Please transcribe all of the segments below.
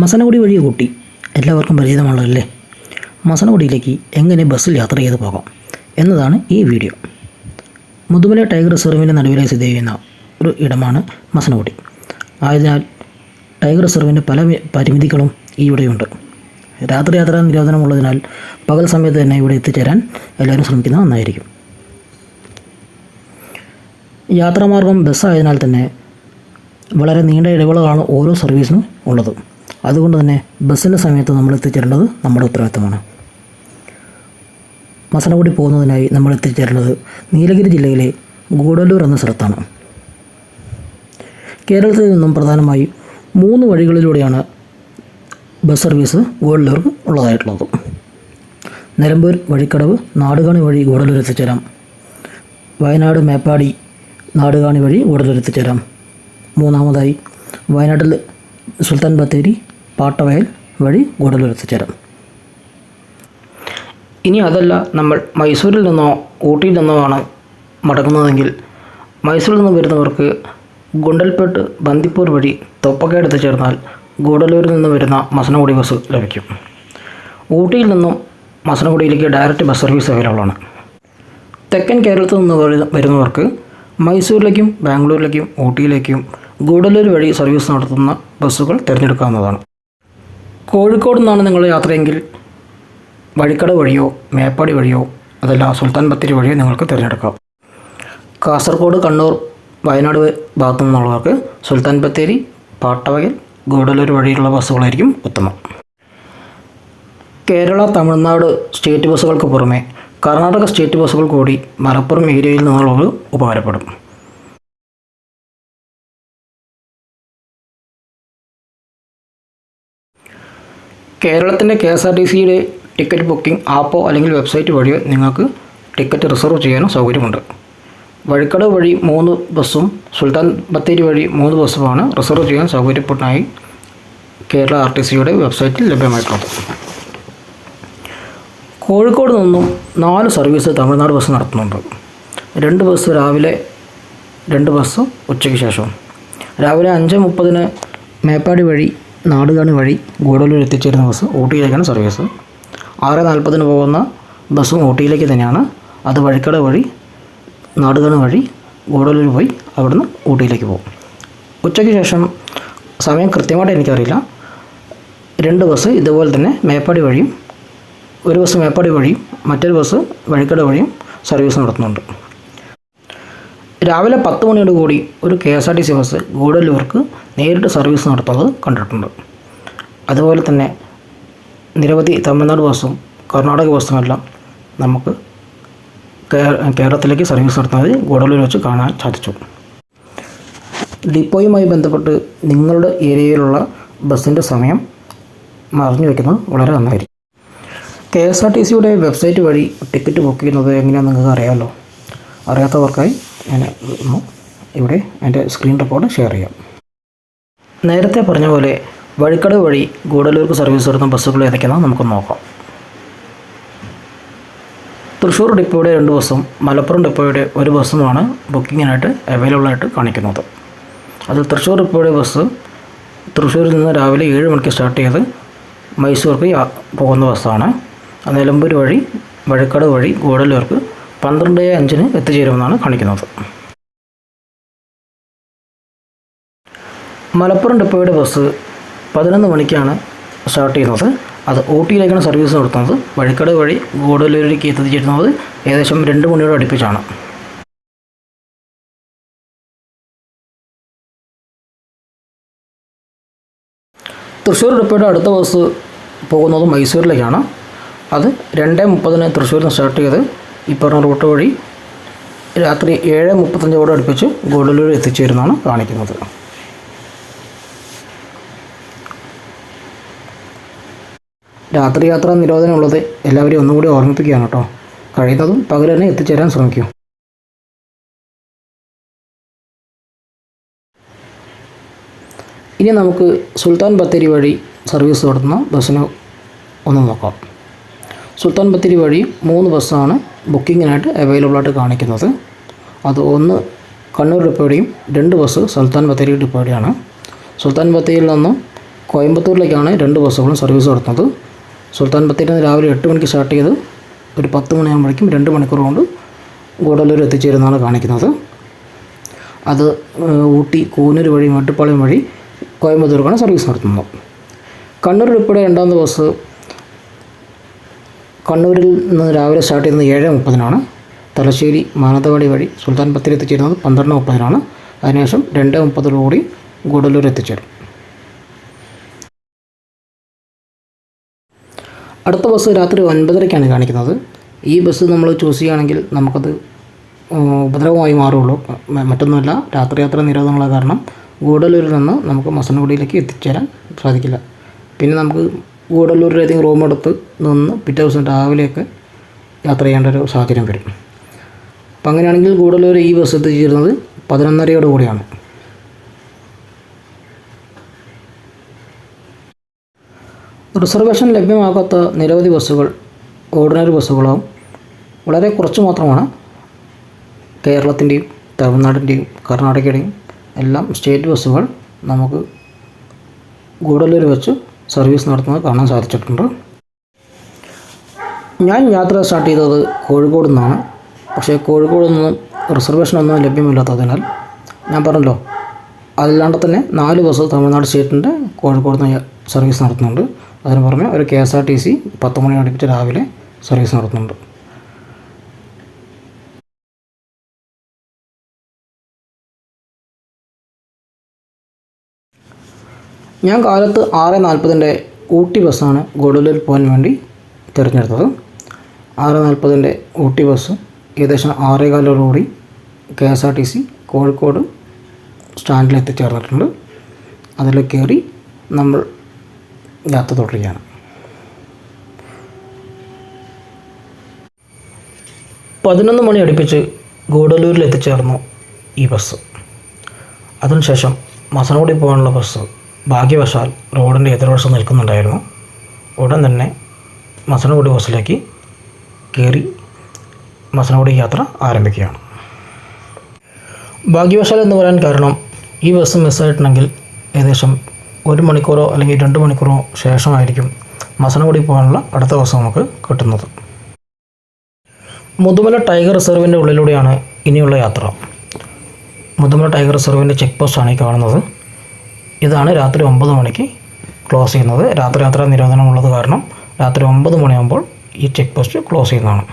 മസനഗുഡി വഴി കൂട്ടി. എല്ലാവർക്കും പരിചിതമുള്ളതല്ലേ മസനഗുഡിയിലേക്ക് എങ്ങനെ ബസ്സിൽ യാത്ര ചെയ്ത് പോകാം എന്നതാണ് ഈ വീഡിയോ. മുതുമല ടൈഗർ റിസർവിന്റെ നടുവിലായി സ്ഥിതി ചെയ്യുന്ന ഒരു ഇടമാണ് മസനഗുഡി. ആയതിനാൽ ടൈഗർ റിസർവിന്റെ പല പരിമിതികളും ഇവിടെയുണ്ട്. രാത്രി യാത്രാ നിരോധനമുള്ളതിനാൽ പകൽ സമയത്ത് തന്നെ ഇവിടെ എത്തിച്ചേരാൻ എല്ലാവരും ശ്രമിക്കുന്നത് നന്നായിരിക്കും യാത്രാമാർഗം ബസ്സായതിനാൽ തന്നെ വളരെ നീണ്ട ഇടവേളകളാണ് ഓരോ സർവീസിനും ഉള്ളത്. അതുകൊണ്ട് തന്നെ ബസ്സിന്റെ സമയത്ത് നമ്മൾ എത്തിച്ചേരേണ്ടത് നമ്മുടെ ഉത്തരവാദിത്തമാണ്. മസനഗുഡി പോകുന്നതിനായി നമ്മൾ എത്തിച്ചേരേണ്ടത് നീലഗിരി ജില്ലയിലെ ഗൂഡല്ലൂർ എന്ന സ്ഥലത്താണ്. കേരളത്തിൽ നിന്നും പ്രധാനമായി മൂന്ന് വഴികളിലൂടെയാണ് ബസ് സർവീസ് ഗൂഡല്ലൂർക്ക് ഉള്ളതായിട്ടുള്ളത്. നിലമ്പൂർ വഴിക്കടവ് നാടുകാണി വഴി ഗൂഡല്ലൂർ എത്തിച്ചേരാം. വയനാട് മേപ്പാടി നാടുകാണി വഴി ഗൂഡല്ലൂർ എത്തിച്ചേരാം. മൂന്നാമതായി വയനാട്ടിൽ സുൽത്താൻ ബത്തേരി പാട്ടവയൽ വഴി ഗൂഡല്ലൂർ ചേരാം. ഇനി അതല്ല നമ്മൾ മൈസൂരിൽ നിന്നോ ഊട്ടിയിൽ നിന്നോ ആണ് മടങ്ങുന്നതെങ്കിൽ മൈസൂരിൽ നിന്ന് വരുന്നവർക്ക് ഗുണ്ടൽപേട്ട് ബന്ദിപ്പൂർ വഴി തൊപ്പക്കയെടുത്ത് ചേർന്നാൽ ഗൂഡലൂരിൽ നിന്ന് വരുന്ന മസനഗുഡി ബസ് ലഭിക്കും. ഊട്ടിയിൽ നിന്നും മസനഗുഡിയിലേക്ക് ഡയറക്റ്റ് ബസ് സർവീസ് അവൈലബിൾ ആണ്. തെക്കൻ കേരളത്തിൽ നിന്ന് വരുന്നവർക്ക് മൈസൂരിലേക്കും ബാംഗ്ലൂരിലേക്കും ഊട്ടിയിലേക്കും ഗൂഡലൂർ വഴി സർവീസ് നടത്തുന്ന ബസ്സുകൾ തിരഞ്ഞെടുക്കാവുന്നതാണ്. കോഴിക്കോട് നിന്നാണ് നിങ്ങൾ യാത്രയെങ്കിൽ വഴിക്കട വഴിയോ മേപ്പാടി വഴിയോ അതല്ല സുൽത്താൻ ബത്തേരി വഴിയോ നിങ്ങൾക്ക് തിരഞ്ഞെടുക്കാം. കാസർഗോഡ് കണ്ണൂർ വയനാട് ഭാഗത്തു നിന്നുള്ളവർക്ക് സുൽത്താൻ ബത്തേരി പാട്ടവയൽ ഗൂഡല്ലൂർ വഴിയുള്ള ബസ്സുകളായിരിക്കും ഉത്തമം. കേരള തമിഴ്നാട് സ്റ്റേറ്റ് ബസ്സുകൾക്ക് പുറമെ കർണാടക സ്റ്റേറ്റ് ബസ്സുകൾ കൂടി മലപ്പുറം ഏരിയയിൽ നിന്നുള്ളവർ ഉപകാരപ്പെടും. കേരളത്തിന്റെ കെ എസ് ആർ ടി സിയുടെ ടിക്കറ്റ് ബുക്കിംഗ് ആപ്പോ അല്ലെങ്കിൽ വെബ്സൈറ്റ് വഴിയോ നിങ്ങൾക്ക് ടിക്കറ്റ് റിസർവ് ചെയ്യാനും സൗകര്യമുണ്ട്. വഴിക്കട വഴി മൂന്ന് ബസ്സും സുൽത്താൻ ബത്തേരി വഴി മൂന്ന് ബസ്സുമാണ് റിസർവ് ചെയ്യാൻ സൗകര്യപ്പെട്ടായി കേരള ആർ ടി സിയുടെ വെബ്സൈറ്റിൽ ലഭ്യമായിട്ടുള്ളത്. കോഴിക്കോട് നിന്നും നാല് സർവീസ് തമിഴ്നാട് ബസ് നടത്തുന്നുണ്ട്. രണ്ട് ബസ് രാവിലെ രണ്ട് ബസ് ഉച്ചയ്ക്ക് ശേഷം രാവിലെ അഞ്ച് മുപ്പതിന് മേപ്പാടി വഴി നാടുകാണി വഴി ഗൂഡല്ലൂർ എത്തിച്ചേരുന്ന ബസ് ഊട്ടിയിലേക്കാണ് സർവീസ്. ആറ് നാൽപ്പതിന് പോകുന്ന ബസ്സും ഊട്ടിയിലേക്ക് തന്നെയാണ്. അത് വഴിക്കട വഴി നാടുകാണി വഴി ഗൂഡല്ലൂർ പോയി അവിടുന്ന് ഊട്ടിയിലേക്ക് പോകും. ഉച്ചയ്ക്ക് ശേഷം സമയം കൃത്യമായിട്ട് എനിക്കറിയില്ല. രണ്ട് ബസ് ഇതുപോലെ തന്നെ മേപ്പാടി വഴിയും ഒരു ബസ് മേപ്പാടി വഴിയും മറ്റൊരു ബസ് വഴിക്കട വഴിയും സർവീസ് നടത്തുന്നുണ്ട്. രാവിലെ പത്ത് മണിയോട് കൂടി ഒരു K S R T C bus ഗൂഡല്ലൂർക്ക് നേരിട്ട് സർവീസ് നടത്തുന്നത് കണ്ടിട്ടുണ്ട്. അതുപോലെ തന്നെ നിരവധി തമിഴ്നാട് ബസ്സും കർണാടക ബസ്സുമെല്ലാം നമുക്ക് കേ- കേരളത്തിലേക്ക് സർവീസ് നടത്തുന്നത് ഗൂഡല്ലൂർ വെച്ച് കാണാൻ സാധിച്ചു. ഡിപ്പോയുമായി ബന്ധപ്പെട്ട് നിങ്ങളുടെ ഏരിയയിലുള്ള ബസ്സിന്റെ സമയം മറിഞ്ഞു വയ്ക്കുന്നത് വളരെ നന്നായിരിക്കും. കെ എസ് ആർ ടി സിയുടെ വെബ്സൈറ്റ് വഴി ടിക്കറ്റ് ബുക്ക് ചെയ്യുന്നത് എങ്ങനെയാണെന്ന് നിങ്ങൾക്ക് അറിയാമല്ലോ. അറിയാത്തവർക്കായി ഞാൻ ഇവിടെ എന്റെ സ്ക്രീൻ റെക്കോർഡ് ഷെയർ ചെയ്യാം. നേരത്തെ പറഞ്ഞ പോലെ വഴിക്കട വഴി ഗൂഡല്ലൂർക്ക് സർവീസ് നടത്തുന്ന ബസ്സുകൾ ഏതൊക്കെയാണെന്ന് നമുക്ക് നോക്കാം. തൃശ്ശൂർ ഡിപ്പോയുടെ രണ്ട് ബസ്സും മലപ്പുറം ഡിപ്പോയുടെ ഒരു ബസ്സുമാണ് ബുക്കിങ്ങിനായിട്ട് അവൈലബിൾ ആയിട്ട് കാണിക്കുന്നത്. അത് തൃശ്ശൂർ ഡിപ്പോയുടെ ബസ് തൃശ്ശൂരിൽ നിന്ന് രാവിലെ ഏഴ് മണിക്ക് സ്റ്റാർട്ട് ചെയ്ത് മൈസൂർക്ക് പോകുന്ന ബസ്സാണ് നിലമ്പൂർ വഴി വഴിക്കട വഴി ഗൂഡല്ലൂർക്ക് പന്ത്രണ്ട് അഞ്ചിന് എത്തിച്ചേരുമെന്നാണ് കാണിക്കുന്നത്. മലപ്പുറം ഡിപ്പോയുടെ ബസ് പതിനൊന്ന് മണിക്കാണ് സ്റ്റാർട്ട് ചെയ്യുന്നത്. അത് ഊട്ടിയിലേക്കാണ് സർവീസ് നടത്തുന്നത്. വഴിക്കട വഴി ഗൂഡല്ലൂരിലേക്ക് എത്തിച്ചേരുന്നത് ഏകദേശം രണ്ട് മണിയോട് അടുപ്പിച്ചാണ്. തൃശ്ശൂർ ഡിപ്പോയുടെ അടുത്ത ബസ് പോകുന്നത് മൈസൂരിലേക്കാണ്. അത് രണ്ട് മുപ്പതിന് തൃശ്ശൂരിൽ നിന്ന് സ്റ്റാർട്ട് ചെയ്ത് ഈ പറഞ്ഞ റൂട്ട് വഴി രാത്രി ഏഴ് മുപ്പത്തഞ്ചോട് അടുപ്പിച്ച് ഗൂഡല്ലൂർ എത്തിച്ചേരുന്നാണ് കാണിക്കുന്നത്. രാത്രി യാത്രാ നിരോധനമുള്ളത് എല്ലാവരെയും ഒന്നുകൂടി ഓർമ്മിപ്പിക്കുകയാണ് കേട്ടോ. കഴിയുന്നതും പകൽ തന്നെ എത്തിച്ചേരാൻ ശ്രമിക്കൂ. ഇനി നമുക്ക് സുൽത്താൻ ബത്തേരി വഴി സർവീസ് നടത്തുന്ന ബസ്സിന് ഒന്ന് നോക്കാം. സുൽത്താൻ ബത്തേരി വഴി മൂന്ന് ബസ്സാണ് ബുക്കിങ്ങിനായിട്ട് അവൈലബിളായിട്ട് കാണിക്കുന്നത്. അത് ഒന്ന് കണ്ണൂർ ഡിപ്പോയുടെയും രണ്ട് ബസ് സുൽത്താൻ ബത്തേരി ഡിപ്പോയുടെയാണ്. സുൽത്താൻ ബത്തേരിയിൽ നിന്നും കോയമ്പത്തൂരിലേക്കാണ് രണ്ട് ബസ്സുകളും സർവീസ് നടത്തുന്നത്. സുൽത്താൻ ബത്തേരിയിൽ നിന്ന് രാവിലെ എട്ട് മണിക്ക് സ്റ്റാർട്ട് ചെയ്ത് ഒരു പത്ത് മണിയാകുമ്പോഴേക്കും രണ്ട് മണിക്കൂർ കൊണ്ട് ഗൂഡല്ലൂർ എത്തിച്ചേരുന്നതാണ് കാണിക്കുന്നത്. അത് ഊട്ടി കൂനൂർ വഴി മേട്ടുപ്പാളയം വഴി കോയമ്പത്തൂർക്കാണ് സർവീസ് നടത്തുന്നത്. കണ്ണൂർ ഡിപ്പോയുടെ രണ്ടാമത്തെ ബസ് കണ്ണൂരിൽ നിന്ന് രാവിലെ സ്റ്റാർട്ട് ചെയ്യുന്നത് ഏഴ് മുപ്പതിനാണ്. തലശ്ശേരി മാനന്തവാടി വഴി സുൽത്താൻ ബത്തേരി എത്തിച്ചേരുന്നത് പന്ത്രണ്ട് മുപ്പതിനാണ്. അതിനുശേഷം രണ്ട് മുപ്പതോടുകൂടി ഗൂഡല്ലൂർ എത്തിച്ചേരും. അടുത്ത ബസ് രാത്രി ഒൻപതരയ്ക്കാണ് കാണിക്കുന്നത്. ഈ ബസ് നമ്മൾ ചൂസ് ചെയ്യുകയാണെങ്കിൽ നമുക്കത് ഉപദ്രവമായി മാറുള്ളൂ മറ്റൊന്നുമല്ല രാത്രി യാത്ര നിരോധനമുള്ള കാരണം ഗൂഡല്ലൂരിൽ നിന്ന് നമുക്ക് മസനഗുഡിയിലേക്ക് എത്തിച്ചേരാൻ സാധിക്കില്ല. പിന്നെ നമുക്ക് ഗൂഡല്ലൂരിൽ ഏതെങ്കിലും റൂം എടുത്ത് നിന്ന് പിറ്റേ ദിവസം രാവിലെയൊക്കെ യാത്ര ചെയ്യേണ്ട ഒരു സാഹചര്യം വരും. അപ്പം അങ്ങനെയാണെങ്കിൽ ഗൂഡല്ലൂർ ഈ ബസ് എത്തിച്ചേരുന്നത് പതിനൊന്നരയോട് കൂടിയാണ്. റിസർവേഷൻ ലഭ്യമാകാത്ത നിരവധി ബസ്സുകൾ ഓർഡിനറി ബസ്സുകളും വളരെ കുറച്ച് മാത്രമാണ് കേരളത്തിന്റെയും തമിഴ്നാടിന്റെയും കർണാടകയുടെയും എല്ലാം സ്റ്റേറ്റ് ബസ്സുകൾ നമുക്ക് ഗൂഡല്ലൂർ വെച്ച് സർവീസ് നടത്തുന്നത് കാണാൻ സാധിച്ചിട്ടുണ്ട്. ഞാൻ യാത്ര സ്റ്റാർട്ട് ചെയ്തത് കോഴിക്കോട് നിന്നാണ്. പക്ഷേ കോഴിക്കോട് നിന്ന് റിസർവേഷൻ ഒന്നും ലഭ്യമല്ലാത്തതിനാൽ ഞാൻ പറഞ്ഞല്ലോ അല്ലാണ്ട് തന്നെ നാല് ബസ് തമിഴ്നാട് സ്റ്റേറ്റിന്റെ കോഴിക്കോട് നിന്ന് സർവീസ് നടത്തുന്നുണ്ട്. അതിന് പുറമെ ഒരു K S R T C പത്ത് മണി അടുപ്പിച്ച് രാവിലെ സർവീസ് നടത്തുന്നുണ്ട്. ഞാൻ കാലത്ത് ആറ് നാൽപ്പതിന്റെ ഊട്ടി ബസ്സാണ് ഗുഡലൂർ പോകാൻ വേണ്ടി തിരഞ്ഞെടുത്തത്. ആറ് നാൽപ്പതിന്റെ ഊട്ടി ബസ് ഏകദേശം ആറേകാലോടുകൂടി K S R T C Kozhikode സ്റ്റാൻഡിൽ എത്തിച്ചേർന്നിട്ടുണ്ട്. അതിൽ കയറി നമ്മൾ യാത്ര തുടരുകയാണ്. പതിനൊന്ന് മണി അടുപ്പിച്ച് ഗൂഡല്ലൂരിൽ എത്തിച്ചേർന്നു ഈ ബസ്. അതിനുശേഷം മസനോടി പോകാനുള്ള ബസ് ഭാഗ്യവശാൽ റോഡിന്റെ എതിർവശം നിൽക്കുന്നുണ്ടായിരുന്നു. ഉടൻ തന്നെ മസനഗുഡി ബസ്സിലേക്ക് കയറി മസനഗുഡി യാത്ര ആരംഭിക്കുകയാണ്. ഭാഗ്യവശാൽ എന്ന് പറയാൻ കാരണം ഈ ബസ് മിസ്സായിട്ടുണ്ടെങ്കിൽ ഏകദേശം ഒരു മണിക്കൂറോ അല്ലെങ്കിൽ രണ്ട് മണിക്കൂറോ ശേഷമായിരിക്കും മസനഗുഡി പോകാനുള്ള അടുത്ത ബസ് നമുക്ക് കിട്ടുന്നത്. മുതുമല ടൈഗർ റിസർവിന്റെ ഉള്ളിലൂടെയാണ് ഇനിയുള്ള യാത്ര. മുതുമല ടൈഗർ റിസർവിന്റെ ചെക്ക് പോസ്റ്റാണ് ഈ കാണുന്നത്. ഇതാണ് രാത്രി ഒമ്പത് മണിക്ക് ക്ലോസ് ചെയ്യുന്നത്. രാത്രി യാത്രാ നിരോധനമുള്ളത് കാരണം രാത്രി ഒമ്പത് മണിയാകുമ്പോൾ ഈ ചെക്ക് പോസ്റ്റ് ക്ലോസ് ചെയ്യുന്നതാണ്.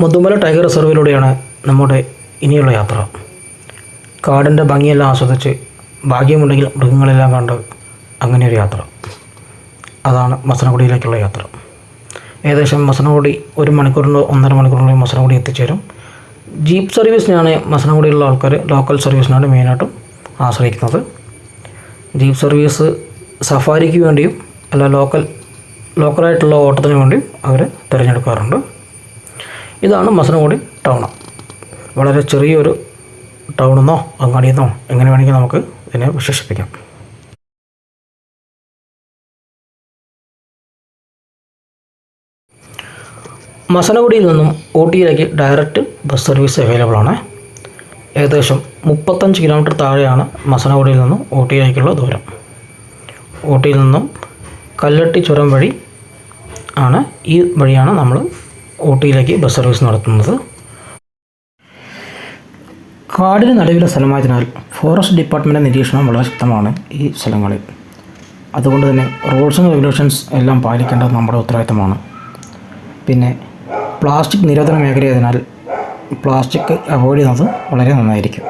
മുതുമല ടൈഗർ റിസർവിലൂടെയാണ് നമ്മുടെ ഇനിയുള്ള യാത്ര. കാടിന്റെ ഭംഗിയെല്ലാം ആസ്വദിച്ച് ഭാഗ്യമുണ്ടെങ്കിൽ മൃഗങ്ങളെല്ലാം കണ്ട് അങ്ങനെ ഒരു യാത്ര. അതാണ് മസനഗുഡിയിലേക്കുള്ള യാത്ര. ഏകദേശം മസനഗുഡി ഒരു മണിക്കൂറിന്റെ ഒന്നര മണിക്കൂറിനുള്ളിൽ മസനഗുഡി എത്തിച്ചേരും. ജീപ്പ് സർവീസിനാണ് മസനഗുഡിയിലുള്ള ആൾക്കാർ ലോക്കൽ സർവീസിനാണ് മെയിനായിട്ടും ആശ്രയിക്കുന്നത്. ജീപ്പ് സർവീസ് സഫാരിക്ക് വേണ്ടിയും അല്ല ലോക്കൽ ലോക്കലായിട്ടുള്ള ഓട്ടത്തിന് വേണ്ടിയും അവർ തിരഞ്ഞെടുക്കാറുണ്ട്. ഇതാണ് മസനഗുഡി ടൗൺ വളരെ ചെറിയൊരു ടൗണെന്നോ അങ്ങാടിയെന്നോ എങ്ങനെ വേണമെങ്കിൽ നമുക്ക് ഇതിനെ വിശേഷിപ്പിക്കാം. മസനഗുഡിയിൽ നിന്നും ഊട്ടിയിലേക്ക് ഡയറക്റ്റ് ബസ് സർവീസ് അവൈലബിൾ ആണ്. ഏകദേശം മുപ്പത്തഞ്ച് കിലോമീറ്റർ താഴെയാണ് മസനഗുഡിയിൽ നിന്നും ഊട്ടിയിലേക്കുള്ള ദൂരം. ഊട്ടിയിൽ നിന്നും കല്ലട്ടി ചുരം വഴി ആണ് ഈ വഴിയാണ് നമ്മൾ ഊട്ടിയിലേക്ക് ബസ് സർവീസ് നടത്തുന്നത്. കാടിന് നടുവിലെ സ്ഥലമായതിനാൽ ഫോറസ്റ്റ് ഡിപ്പാർട്ട്മെന്റ് നിരീക്ഷണം വളരെ ശക്തമാണ് ഈ സ്ഥലങ്ങളിൽ. അതുകൊണ്ട് തന്നെ റൂൾസ് ആൻഡ് റെഗുലേഷൻസ് എല്ലാം പാലിക്കേണ്ടത് നമ്മുടെ ഉത്തരവാദിത്തമാണ്. പിന്നെ പ്ലാസ്റ്റിക് നിരോധന മേഖലയായതിനാൽ പ്ലാസ്റ്റിക് അവോയ്ഡ് ചെയ്യുന്നത് വളരെ നന്നായിരിക്കും.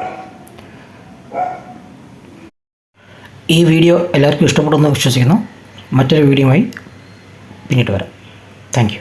ഈ വീഡിയോ എല്ലാവർക്കും ഇഷ്ടപ്പെടുമെന്ന് വിശ്വസിക്കുന്നു. മറ്റൊരു വീഡിയോയുമായി പിന്നീട് വരാം. താങ്ക്